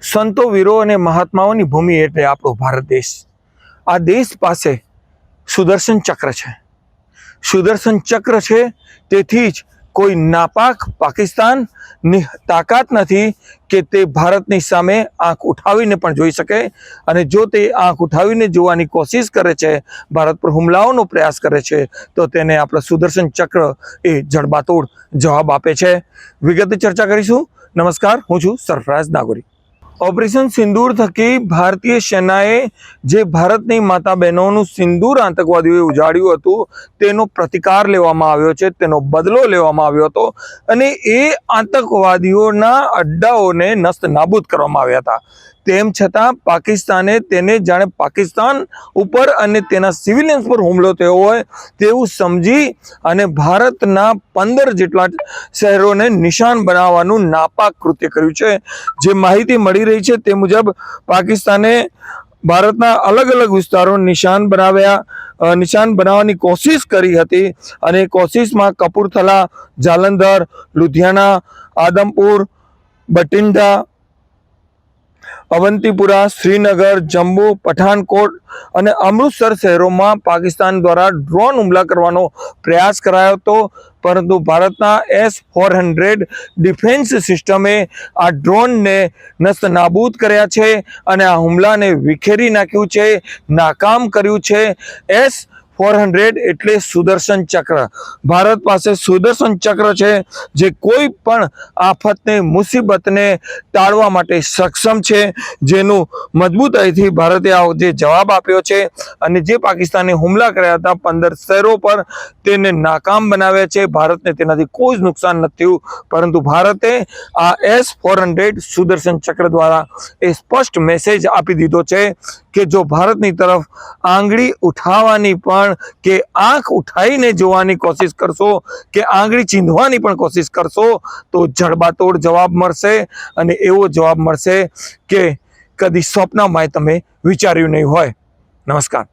સંતો, વીરો અને મહાત્માઓની ભૂમિ એટલે આપણો ભારત દેશ. આ દેશ પાસે સુદર્શન ચક્ર છે. સુદર્શન ચક્ર છે, તેથી જ કોઈ નાપાક પાકિસ્તાનની તાકાત નથી કે તે ભારતની સામે આંખ ઉઠાવીને પણ જોઈ શકે અને જો તે આંખ ઉઠાવીને જોવાની કોશિશ કરે છે, ભારત પર હુમલાઓનો પ્રયાસ કરે છે, તો તેને આપણા સુદર્શન ચક્ર એ જડબાતોડ જવાબ આપે છે. વિગતે ચર્ચા કરીશું. નમસ્કાર, હું છું સરફરાજ નાગોરી. ઓપરેશન સિંદૂર થકી ભારતીય સેનાએ જે ભારતની માતા બહેનોનું સિંદૂર આતંકવાદીઓએ ઉજાડ્યું હતું, તેનો પ્રતિકાર લેવામાં આવ્યો છે, તેનો બદલો લેવામાં આવ્યો હતો અને એ આતંકવાદીઓના અડ્ડાઓને નસ્ત નાબૂદ કરવામાં આવ્યા હતા. તેમ છતાં પાકિસ્તાને તેને જાણે પાકિસ્તાન ઉપર અને તેના સિવિલિયન્સ પર હુમલો થયો હોય તેવું સમજી અને ભારતના પંદર જેટલા શહેરોને નિશાન બનાવવાનું નાપાક કૃત્ય કર્યું છે. જે માહિતી મળી રહી છે તે મુજબ પાકિસ્તાને ભારતના અલગ અલગ વિસ્તારો નિશાન બનાવ્યા નિશાન બનાવવાની કોશિશ કરી હતી અને કોશિશમાં કપૂરથલા, જાલંધર, લુધિયાણા, આદમપુર બટિંડા અવંતીપુરા, શ્રીનગર, જમ્મુ, પઠાનકોટ અને અમૃતસર શહેરોમાં પાકિસ્તાન દ્વારા ડ્રોન હુમલા કરવાનો પ્રયાસ કરાયો હતો. પરંતુ ભારતના એસ ફોર હંડ્રેડ ડિફેન્સ સિસ્ટમે આ ડ્રોનને નસ્તનાબૂદ કર્યા છે અને આ હુમલાને વિખેરી નાખ્યું છે, નાકામ કર્યું છે. એસ ફોર હંડ્રેડ એટલે સુદર્શન ચક્ર. ભારત પાસે સુદર્શન ચક્ર છે જે કોઈ પણ આફતને, મુસીબતને ટાળવા માટે સક્ષમ છે, જેનું મજબૂતાઈથી ભારતે આ જે જવાબ આપ્યો છે અને જે પાકિસ્તાને હુમલા કર્યા હતા પંદર શહેરો પર, તેને નાકામ બનાવ્યા છે. ભારતને તેનાથી કોઈ જ નુકસાન નથી થયું, પરંતુ ભારતે આ એસ ફોર સુદર્શન ચક્ર દ્વારા એ સ્પષ્ટ મેસેજ આપી દીધો છે કે જો ભારતની તરફ આંગળી ઉઠાવવાની પણ કે આંખ ઉઠાવીને જોવાની કોશિશ કરશો, કે આંગળી ચીંધવાની પણ કોશિશ કરશો, તો જડબાતોડ જવાબ મળશે અને એવો જવાબ મળશે કે કદી સ્વપ્નમાં તમે વિચાર્યું નહીં હોય. નમસ્કાર.